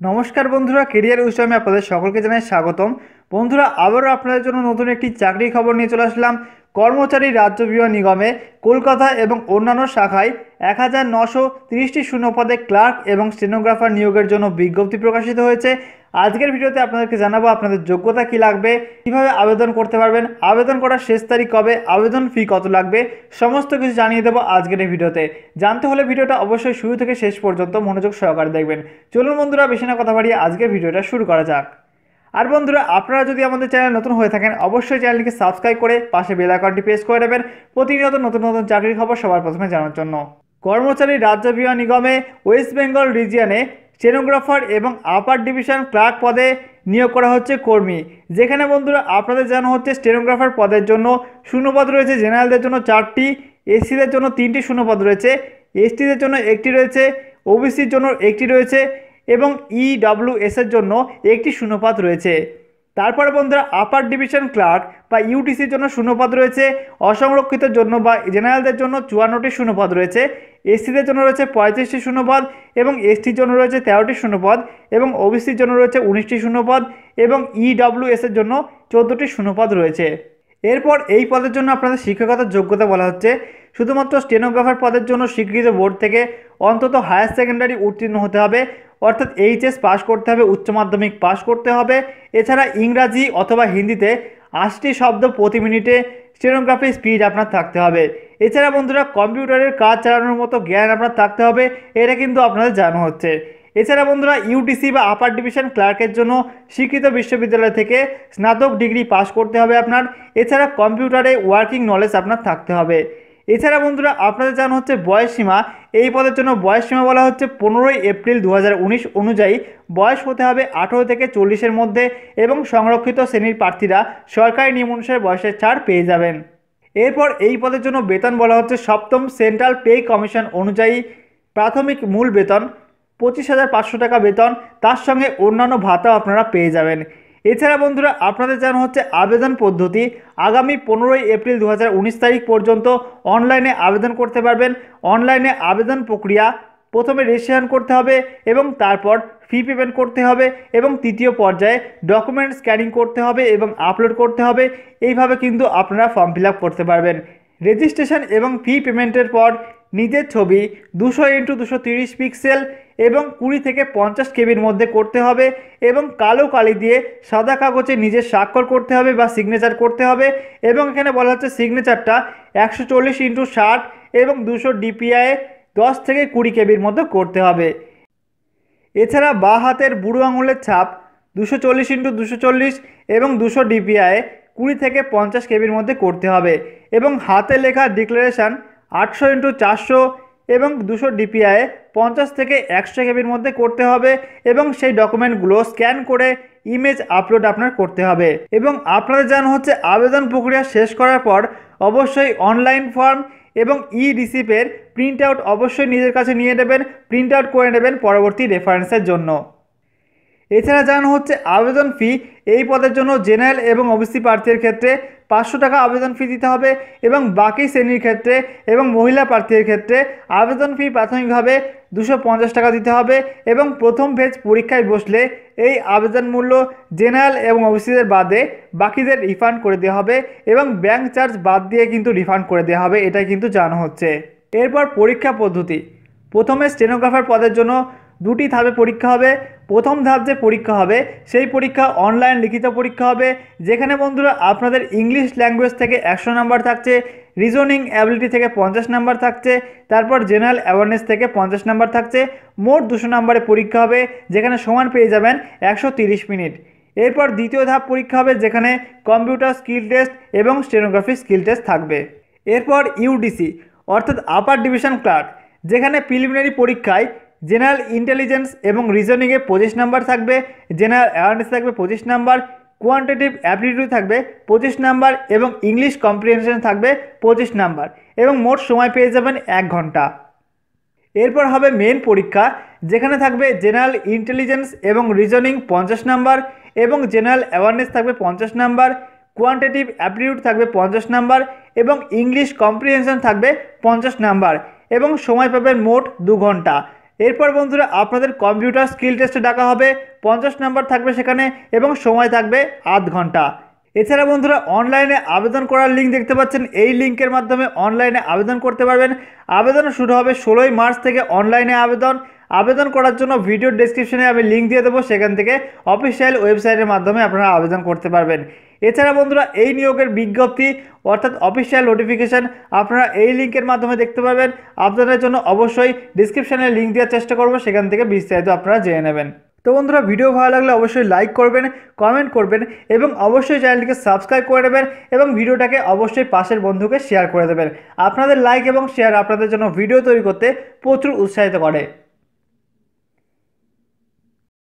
নমস্কার বন্ধুরা কেরিয়ার উৎসবে আপনাদের সকলকে জানাই স্বাগতম। বন্ধুরা, আবারও আপনাদের জন্য নতুন একটি চাকরি খবর নিয়ে চলে আসলাম। কর্মচারী রাজ্য বিমা নিগমে কলকাতা এবং অন্যান্য শাখায় এক হাজার নশো তিরিশটি শূন্য পদে ক্লার্ক এবং স্টেনোগ্রাফার নিয়োগের জন্য বিজ্ঞপ্তি প্রকাশিত হয়েছে। আজকের ভিডিওতে আপনাদেরকে জানাব আপনাদের যোগ্যতা কি লাগবে, কীভাবে আবেদন করতে পারবেন, আবেদন করার শেষ তারিখ কবে, আবেদন ফি কত লাগবে, সমস্ত কিছু জানিয়ে দেবো আজকের এই ভিডিওতে। জানতে হলে ভিডিওটা অবশ্যই শুরু থেকে শেষ পর্যন্ত মনোযোগ সহকারে দেখবেন। চলুন বন্ধুরা, বেশি না কথা বাড়িয়ে আজকের ভিডিওটা শুরু করা যাক। আর বন্ধুরা, আপনারা যদি আমাদের চ্যানেল নতুন হয়ে থাকেন, অবশ্যই চ্যানেলটিকে সাবস্ক্রাইব করে পাশে বেল আইকনটি প্রেস করে দেবেন প্রতিনিয়ত নতুন নতুন চাকরির খবর সবার প্রথমে জানার জন্য। কর্মচারী রাজ্য বিমা নিগমে ওয়েস্ট বেঙ্গল রিজিয়নে স্টেনোগ্রাফার এবং আপার ডিভিশন ক্লার্ক পদে নিয়োগ করা হচ্ছে কর্মী। যেখানে বন্ধুরা, আপনাদের জানা হচ্ছে স্টেনোগ্রাফার পদের জন্য শূন্যপদ রয়েছে, জেনারেলদের জন্য চারটি, এসসিদের জন্য তিনটি শূন্যপদ রয়েছে, এসটিদের জন্য একটি রয়েছে, ওবিসির জন্য একটি রয়েছে এবং ইডব্লিউএস এর জন্য একটি শূন্যপাত রয়েছে। তারপরে বন্ধুরা আপার ডিভিশন ক্লার্ক বা ইউটিসির জন্য শূন্যপদ রয়েছে। অসংরক্ষিতের জন্য বা জেনারেলদের জন্য চুয়ান্নটি শূন্যপদ রয়েছে। এসসিদের জন্য রয়েছে পঁয়ত্রিশটি শূন্যপদ এবং এসটির জন্য রয়েছে তেরোটি শূন্যপদ এবং ওবিসির জন্য রয়েছে উনিশটি শূন্যপদ এবং ইডব্লিউএস এর জন্য চোদ্দোটি শূন্যপদ রয়েছে। এরপর এই পদের জন্য আপনাদের শিক্ষকতার যোগ্যতা বলা হচ্ছে। শুধুমাত্র স্টেনোগ্রাফার পদের জন্য স্বীকৃত বোর্ড থেকে অন্তত হায়ার সেকেন্ডারি উত্তীর্ণ হতে হবে। অর্থাৎ এইচএস পাস করতে হবে, উচ্চ মাধ্যমিক পাস করতে হবে। এছাড়া ইংরাজি অথবা হিন্দিতে আশটি শব্দ প্রতি মিনিটে স্টেনোগ্রাফি স্পিড আপনার থাকতে হবে। এছাড়া বন্ধুরা, কম্পিউটারের কাজ চালানোর মতো জ্ঞান আপনার থাকতে হবে, এটা কিন্তু আপনাদের জানানো হচ্ছে। এছাড়া বন্ধুরা ইউটিসি বা আপার ডিভিশন ক্লার্কের জন্য স্বীকৃত বিশ্ববিদ্যালয় থেকে স্নাতক ডিগ্রি পাস করতে হবে আপনার। এছাড়া কম্পিউটারে ওয়ার্কিং নলেজ আপনার থাকতে হবে। এছাড়া বন্ধুরা, আপনাদের জানা হচ্ছে বয়সসীমা এই পদের জন্য বয়সসীমা বলা হচ্ছে পনেরোই এপ্রিল দু হাজার উনিশ অনুযায়ী। বয়স হতে হবে আঠেরো থেকে চল্লিশের মধ্যে এবং সংরক্ষিত শ্রেণির প্রার্থীরা সরকারি নিয়ম অনুসারে বয়সের ছাড় পেয়ে যাবেন। এরপর এই পদের জন্য বেতন বলা হচ্ছে সপ্তম সেন্ট্রাল পে কমিশন অনুযায়ী প্রাথমিক মূল বেতন পঁচিশ হাজার পাঁচশো টাকা বেতন। তার সঙ্গে অন্যান্য ভাতাও আপনারা পেয়ে যাবেন। এছাড়া বন্ধুরা, আপনাদের জানা হচ্ছে আবেদন পদ্ধতি। আগামী পনেরোই এপ্রিল দু হাজার উনিশ তারিখ পর্যন্ত অনলাইনে আবেদন করতে পারবেন। অনলাইনে আবেদন প্রক্রিয়া প্রথমে রেজিস্ট্রেশন করতে হবে এবং তারপর ফি পেমেন্ট করতে হবে এবং তৃতীয় পর্যায়ে ডকুমেন্ট স্ক্যানিং করতে হবে এবং আপলোড করতে হবে। এইভাবে কিন্তু আপনারা ফর্ম ফিল করতে পারবেন। রেজিস্ট্রেশন এবং ফি পেমেন্টের পর নিজের ছবি দুশো ইন্টু দুশো তিরিশ পিক্সেল এবং কুড়ি থেকে পঞ্চাশ কেবির মধ্যে করতে হবে এবং কালো কালি দিয়ে সাদা কাগজে নিজের স্বাক্ষর করতে হবে বা সিগনেচার করতে হবে এবং এখানে বলা হচ্ছে সিগনেচারটা একশো চল্লিশ ইন্টু ষাট এবং দুশো ডিপিআই দশ থেকে কুড়ি কেবির মধ্যে করতে হবে। এছাড়া বা হাতের বুড়ো আঙুলের ছাপ দুশো চল্লিশ ইন্টু দুশো চল্লিশ এবং দুশো ডিপিআই কুড়ি থেকে পঞ্চাশ কেবির মধ্যে করতে হবে এবং হাতে লেখা ডিক্লারেশান আটশো ইন্টু চারশো এবং দুশো ডিপিআই পঞ্চাশ থেকে একশো কেবির মধ্যে করতে হবে এবং সেই ডকুমেন্টগুলো স্ক্যান করে ইমেজ আপলোড আপনার করতে হবে। এবং আপনাদের জানা হচ্ছে আবেদন প্রক্রিয়া শেষ করার পর অবশ্যই অনলাইন ফর্ম এবং ই রিসিপের প্রিন্ট আউট অবশ্যই নিজের কাছে নিয়ে নেবেন প্রিন্ট আউট করে নেবেন পরবর্তী রেফারেন্সের জন্য। এছাড়া জানানো হচ্ছে আবেদন ফি এই পদের জন্য জেনারেল এবং ওবিসি প্রার্থীর ক্ষেত্রে পাঁচশো টাকা আবেদন ফি দিতে হবে এবং বাকি শ্রেণির ক্ষেত্রে এবং মহিলা প্রার্থীর ক্ষেত্রে আবেদন ফি প্রাথমিকভাবে দুশো পঞ্চাশ টাকা দিতে হবে এবং প্রথম ভেজ পরীক্ষায় বসলে এই আবেদন মূল্য জেনারেল এবং ওবিসিদের বাদে বাকিদের রিফান্ড করে দেওয়া হবে এবং ব্যাংক চার্জ বাদ দিয়ে কিন্তু রিফান্ড করে দেওয়া হবে, এটাই কিন্তু জানানো হচ্ছে। এরপর পরীক্ষা পদ্ধতি। প্রথমে স্টেনোগ্রাফার পদের জন্য দুটি ধাপে পরীক্ষা হবে। প্রথম ধাপ যে পরীক্ষা হবে, সেই পরীক্ষা অনলাইন লিখিত পরীক্ষা হবে, যেখানে বন্ধুরা আপনাদের ইংলিশ ল্যাঙ্গুয়েজ থেকে একশো নাম্বার থাকছে রিজনিং অ্যাবিলিটি থেকে পঞ্চাশ নাম্বার থাকছে, তারপর জেনারেল অ্যাওয়ারনেস থেকে পঞ্চাশ নাম্বার থাকছে, মোট দুশো নাম্বারে পরীক্ষা হবে, যেখানে সমান পেয়ে যাবেন একশো মিনিট। এরপর দ্বিতীয় ধাপ পরীক্ষা হবে, যেখানে কম্পিউটার স্কিল টেস্ট এবং স্টেনোগ্রাফি স্কিল টেস্ট থাকবে। এরপর ইউডিসি অর্থাৎ আপার ডিভিশন ক্লার্ক যেখানে প্রিলিমিনারি পরীক্ষায় জেনারেল ইন্টেলিজেন্স এবং রিজনিংয়ে পঁচিশ নাম্বার থাকবে, জেনারেল অ্যাওয়ারনেস থাকবে পঁচিশ নাম্বার, কোয়ান্টিটিভ অ্যাপটিটিউড থাকবে পঁচিশ নাম্বার এবং ইংলিশ কম্প্রিহেনশন থাকবে পঁচিশ নাম্বার এবং মোট সময় পেয়ে যাবেন এক ঘণ্টা। এরপর হবে মেন পরীক্ষা, যেখানে থাকবে জেনারেল ইন্টেলিজেন্স এবং রিজনিং পঞ্চাশ নাম্বার এবং জেনারেল অ্যাওয়ারনেস থাকবে পঞ্চাশ নাম্বার, কোয়ান্টিটিভ অ্যাপটিটিউড থাকবে পঞ্চাশ নাম্বার এবং ইংলিশ কম্প্রিহেনশন থাকবে পঞ্চাশ নাম্বার এবং সময় পাবেন মোট দু ঘণ্টা। এরপর বন্ধুরা, আপনাদের কম্পিউটার স্কিল টেস্টে ডাকা হবে, পঞ্চাশ নাম্বার থাকবে সেখানে এবং সময় থাকবে আধ ঘণ্টা। এছাড়া বন্ধুরা অনলাইনে আবেদন করার লিঙ্ক দেখতে পাচ্ছেন, এই লিঙ্কের মাধ্যমে অনলাইনে আবেদন করতে পারবেন। আবেদন শুরু হবে ষোলোই মার্চ থেকে অনলাইনে আবেদন। আবেদন করার জন্য ভিডিও ডেসক্রিপশনে আমি লিঙ্ক দিয়ে দেবো, সেখান থেকে অফিসিয়াল ওয়েবসাইটের মাধ্যমে আপনারা আবেদন করতে পারবেন। এছাড়া বন্ধুরা, এই নিয়োগের বিজ্ঞপ্তি অর্থাৎ অফিসিয়াল নোটিফিকেশান আপনারা এই লিঙ্কের মাধ্যমে দেখতে পাবেন। আপনাদের জন্য অবশ্যই ডিসক্রিপশানে লিঙ্ক দেওয়ার চেষ্টা করব, সেখান থেকে বিস্তারিত আপনারা জেনে নেবেন। তো বন্ধুরা ভিডিও ভালো লাগলে অবশ্যই লাইক করবেন কমেন্ট করবেন এবং অবশ্যই চ্যানেলটিকে সাবস্ক্রাইব করে নেবেন এবং ভিডিওটাকে অবশ্যই পাশের বন্ধুকে শেয়ার করে দেবেন। আপনাদের লাইক এবং শেয়ার আপনাদের জন্য ভিডিও তৈরি করতে প্রচুর উৎসাহিত করে।